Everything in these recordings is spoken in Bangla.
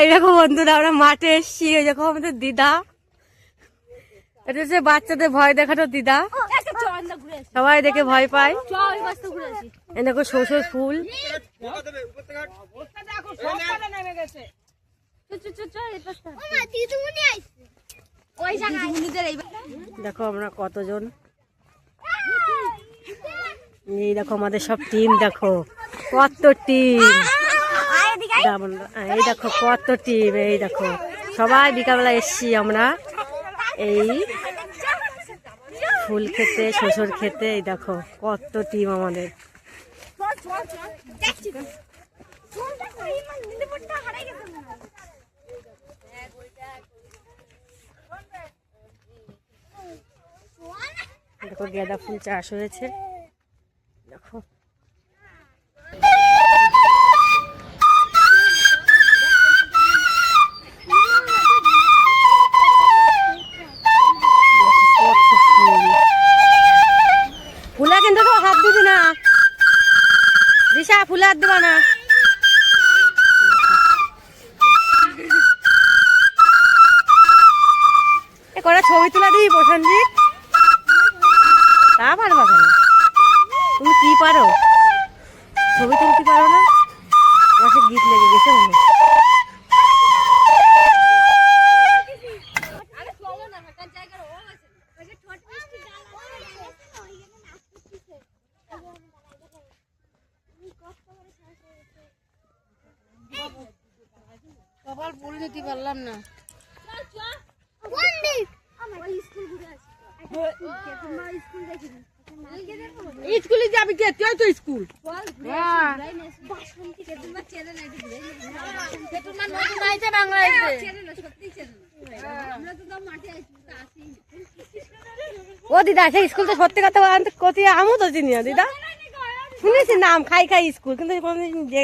এই দেখো বন্ধুরা, আমরা মাঠে এসছি। ওই দেখো আমাদের দিদা। এটা হচ্ছে বাচ্চাদের ভয় দেখানো দিদা। সবাই দেখে ভয় পায়। দেখো শ্বশুর ফুল। দেখো আমরা কতজন। এই দেখো আমাদের সব টিম দেখো। কত টিম এই দেখো কত টিম এই দেখো। সবাই বিকালবেলা এসছি আমরা। এই ফুল খেতে শ্বশুর খেতে এই দেখো কত টিম আমাদের। দেখো গাঁদা ফুল চাষ হয়েছে। হাত দিবি না। দিশা ফুলে হাত দিবা না। কটা ছবি তুলা দিবি প্রশান্তিক কপাল পুরো দিতে পারলাম না। স্কুলে যাবি কে? তুই তো স্কুল। ও দিদা সেই স্কুল তো সত্যি কথা বলতে কতি আমও তো চিনি না দিদা। শুনেছি নাম খাই খাই স্কুল কিন্তু কোনোদিন যে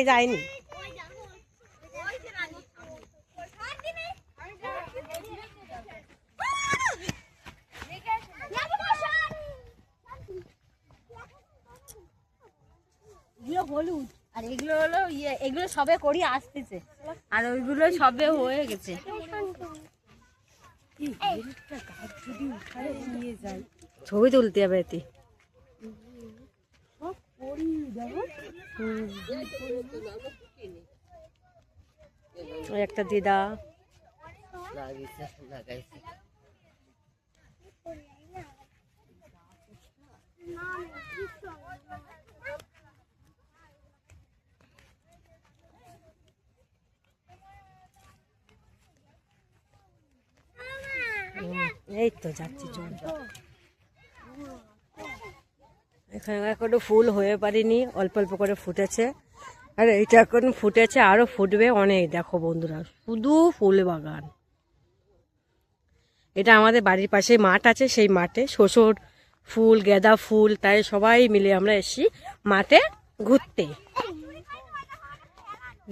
হলুদ। আর এগুলো হলো ইয়ে এগুলো সবে করি আসতেছে। আর ওইগুলো সবে হয়ে গেছে। ছবি তুলতে হবে এতে। একটা দিদা। এই তো যাচ্ছি, চল এখানে এখনও ফুল হয়ে পারিনি, অল্প অল্প করে ফুটেছে। আর এইটা এখন ফুটেছে, আরও ফুটবে অনেক, দেখো বন্ধুরা, শুধু ফুল বাগান। এটা আমাদের বাড়ির পাশে মাঠ আছে, সেই মাঠে শ্বশুর ফুল, গেঁদা ফুল, তাই সবাই মিলে আমরা এসছি মাঠে ঘুরতে।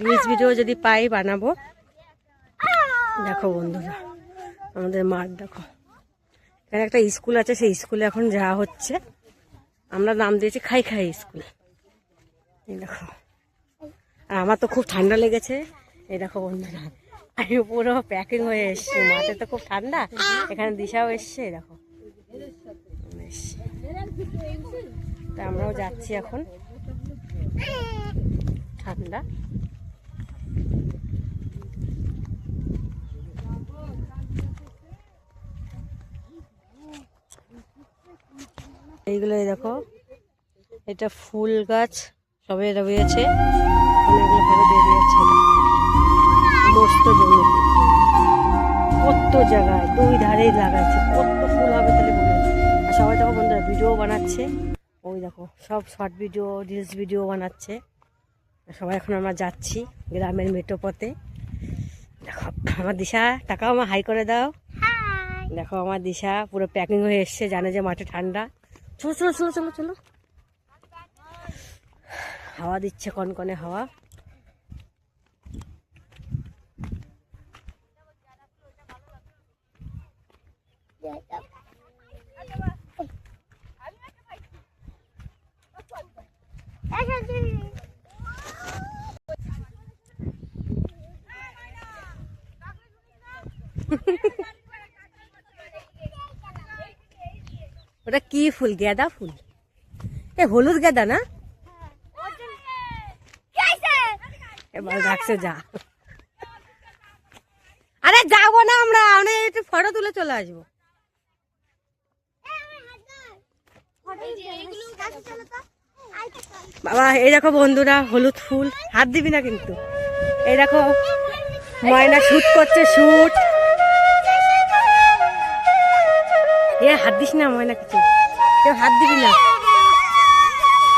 রিলস ভিডিও যদি পাই, বানাবো। দেখো বন্ধুরা, আমাদের মাঠ, দেখো। এখানে একটা স্কুল আছে, সেই স্কুলে এখন যাওয়া হচ্ছে। আমরা নাম দিয়েছি খাই খাই স্কুল। এই দেখো। আর আমার তো খুব ঠান্ডা লেগেছে। এই দেখো বন্ধুরা, আমি পুরো প্যাকিং হয়ে এসছি। মাঠে তো খুব ঠান্ডা, এখানে দিশাও এসছে দেখো। তা আমরাও যাচ্ছি এখন। ঠান্ডা। এইগুলো এই দেখো। এটা ফুল গাছ সবে রয়েছে। বেরিয়েছে মস্ত জমি। কত জায়গায় দুই ধারেই লাগাইছে। কত ফুল হবে তাহলে বলুন আর সবাই দেখো বন্ধুরা ভিডিও বানাচ্ছে। ওই দেখো সব শর্ট ভিডিও রিলস ভিডিও বানাচ্ছে। সবাই এখন আমরা যাচ্ছি গ্রামের মেট্রো পথে। দেখো আমার দিশা টাকাও আমার হাই করে দাও। দেখো আমার দিশা পুরো প্যাকিং হয়ে এসছে জানে যে মাঠে ঠান্ডা। চলো চলো চলো চলো চলো হাওয়া দিচ্ছে কনকনে হাওয়া Ha ha ha. ওটা কি ফুল? গেঁদা ফুল? এ, হলুদ গেঁদা না? এবার ডাকছে যা। আরে যাব না আমরা আমরা একটু ফটো তুলে চলে আসব। বাবা, এই দেখো বন্ধুরা, হলুদ ফুল। হাত দিবি না কিন্তু। এই দেখো, ময়না শুট করছে, শুট। এ হাত দিস না ময়না কিছু। কেউ হাত দিবি না।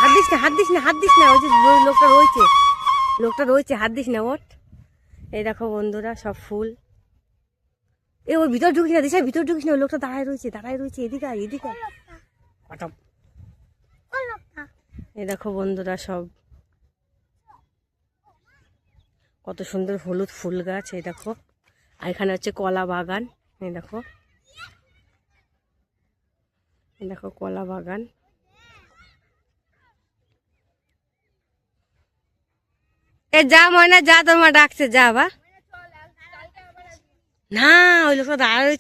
হাত দিস না হাত দিস না হাত দিস না। ওই যে লোকটা রয়েছে। লোকটা রয়েছে হাত দিস না ওট এই দেখো বন্ধুরা সব ফুল। এ ওর ভিতর ঢুকিস না দিস ভিতর ঢুকিস না। ওই লোকটা দাঁড়ায় রয়েছে দাঁড়ায় রয়েছে এদিকে এদিকে। কটম এই দেখো বন্ধুরা সব। কত সুন্দর হলুদ ফুল গাছ এই দেখো। আর এখানে হচ্ছে কলা বাগান এই দেখো। দেখো কলা বাগান এ যা ময়না, যা মা ডাকছে, যা বা না, ওই লোকটা দাঁড়ায়।